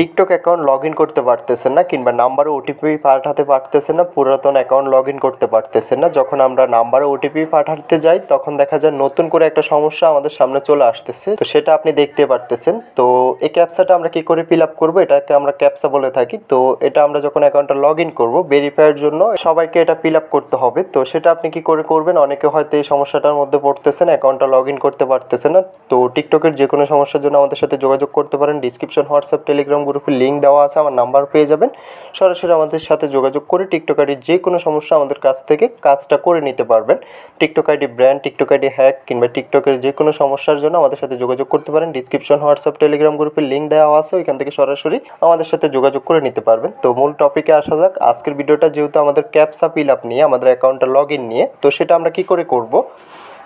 TikTok account log in করতে পারতেছেন না কিংবা নাম্বারে ওটিপি পাঠাতে পারতেছেন না, পুরাতন অ্যাকাউন্ট লগ ইন করতে পারতেছেন না। যখন আমরা নাম্বারে ওটিপি পাঠাতে যাই, তখন দেখা যায় নতুন করে একটা সমস্যা আমাদের সামনে চলে আসতেছে। তো সেটা আপনি দেখতে পারতেছেন। তো এই ক্যাপসাটা আমরা কি করে ফিল আপ করব? এটাকে আমরা ক্যাপসা বলে থাকি। তো এটা আমরা যখন অ্যাকাউন্টটা লগ ইন করব, ভেরিফাইয়ের জন্য সবাইকে এটা ফিল আপ করতে হবে। তো সেটা আপনি কি করে করবেন? অনেকে হয়তো এই সমস্যাটার মধ্যে পড়তেছেন, অ্যাকাউন্টটা লগ ইন করতে পারতেছেন না। তো টিকটকের যে কোনো সমস্যার জন্য আমাদের সাথে যোগাযোগ করতে পারেন। ডিসক্রিপশন, হোয়াটসঅ্যাপ, টেলিগ্রাম গ্রুপের লিঙ্ক দেওয়া আছে, আমার নাম্বার পেয়ে যাবেন। সরাসরি আমাদের সাথে যোগাযোগ করে টিকটক আইডির যে কোনো সমস্যা আমাদের কাছ থেকে কাজটা করে নিতে পারবেন। TikTok ID brand TikTok ID hack কিংবা টিকটকের যে কোনো সমস্যার জন্য আমাদের সাথে যোগাযোগ করতে পারেন। ডিসক্রিপশন হোয়াটসঅ্যাপ টেলিগ্রাম গ্রুপের লিঙ্ক দেওয়া আছে, ওইখান থেকে সরাসরি আমাদের সাথে যোগাযোগ করে নিতে পারবেন। তো মূল টপিকে আসা যাক। আজকের ভিডিওটা যেহেতু আমাদের ক্যাপসা ফিল আপ নিয়ে, আমাদের অ্যাকাউন্টটা লগ ইন নিয়ে, তো সেটা আমরা কি করে করব?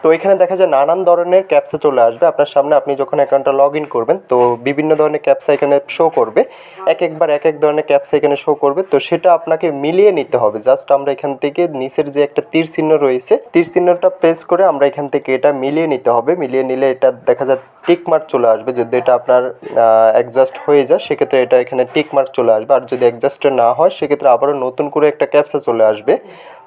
তো এখানে দেখা যায় নানান ধরনের ক্যাপসা চলে আসবে। আপনার সামনে আপনি যখন অ্যাকাউন্টটা লগ ইন করবেন, তো বিভিন্ন ধরনের ক্যাপসা এখানে শো করবে। এক একবার এক এক ধরনের ক্যাপসা এখানে শো করবে। তো সেটা আপনাকে মিলিয়ে নিতে হবে। জাস্ট আমরা এখান থেকে নিচের যে একটা তীর চিহ্ন রয়েছে, তীর চিহ্নটা প্রেস করে আমরা এখান থেকে এটা মিলিয়ে নিতে হবে। মিলিয়ে নিলে এটা দেখা যায় টিক মার্ক চলে আসবে। যদি এটা আপনার অ্যাডজাস্ট হয়ে যায়, সেক্ষেত্রে এটা এখানে টিক মার্ক চলে আসবে। আর যদি অ্যাডজাস্ট না হয়, সেক্ষেত্রে আবারও নতুন করে একটা ক্যাপসা চলে আসবে।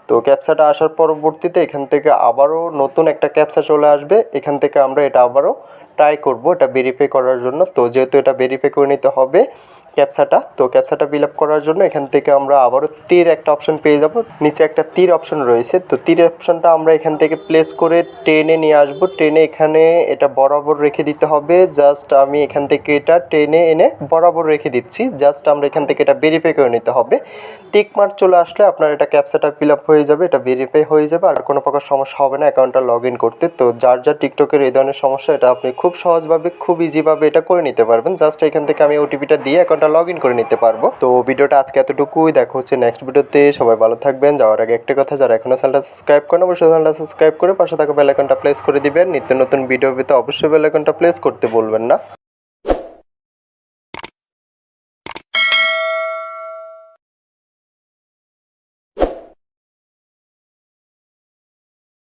তো ক্যাপসাটা আসার পরবর্তীতে এখান থেকে আবারও নতুন একটা ক্যাপসা চলে আসবে, এখান থেকে আমরা এটা আবারও ট্রাই করব, এটা ভেরিফাই করার জন্য। তো যেহেতু এটা ভেরিফাই করে নিতে হবে ক্যাপসাটা। তো ক্যাপসাটা ফিল আপ করার জন্য এখান থেকে আমরা আবারও তীর একটা অপশন পেয়ে যাব। নিচে একটা তীর অপশন রয়েছে। তো তীর অপশনটা আমরা এখান থেকে প্লেস করে টেনে নিয়ে আসব। টেনে এখানে এটা বরাবর রেখে দিতে হবে। জাস্ট আমি এখান থেকে এটা টেনে এনে বরাবর রেখে দিচ্ছি। জাস্ট আমরা এখান থেকে এটা ভেরিফাই করে নিতে হবে। টিক মার্ক চলে আসলে আপনার এটা ক্যাপসাটা ফিল আপ হয়ে যাবে। এটা ভেরিফাই হয়ে যাবে। আর কোনো প্রকার সমস্যা হবে না অ্যাকাউন্টটা লগ ইন করতে। তো যার যার টিকটকের এই ধরনের সমস্যা, এটা আপনি খুব সহজভাবে, খুব ইজিভাবে এটা করে নিতে পারবেন। জাস্ট এখান থেকে আমি ওটিপিটা দিয়ে অ্যাকাউন্টটা লগ ইন করে নিতে পারব। তো ভিডিওটা আজকে এতটুকুই। দেখা হচ্ছে নেক্সট ভিডিওতে। সবাই ভালো থাকবেন। যাওয়ার আগে একটা কথা, যারা এখনও চ্যানেলটা সাবস্ক্রাইব করেন, অবশ্যই চ্যানেলটা সাবস্ক্রাইব করে পাশে থাকা বেলাইকনটা প্লেস করে দিবেন। নিত্য নতুন ভিডিও পেতে অবশ্যই বেলাইকনটা প্লেস করতে বলবেন না।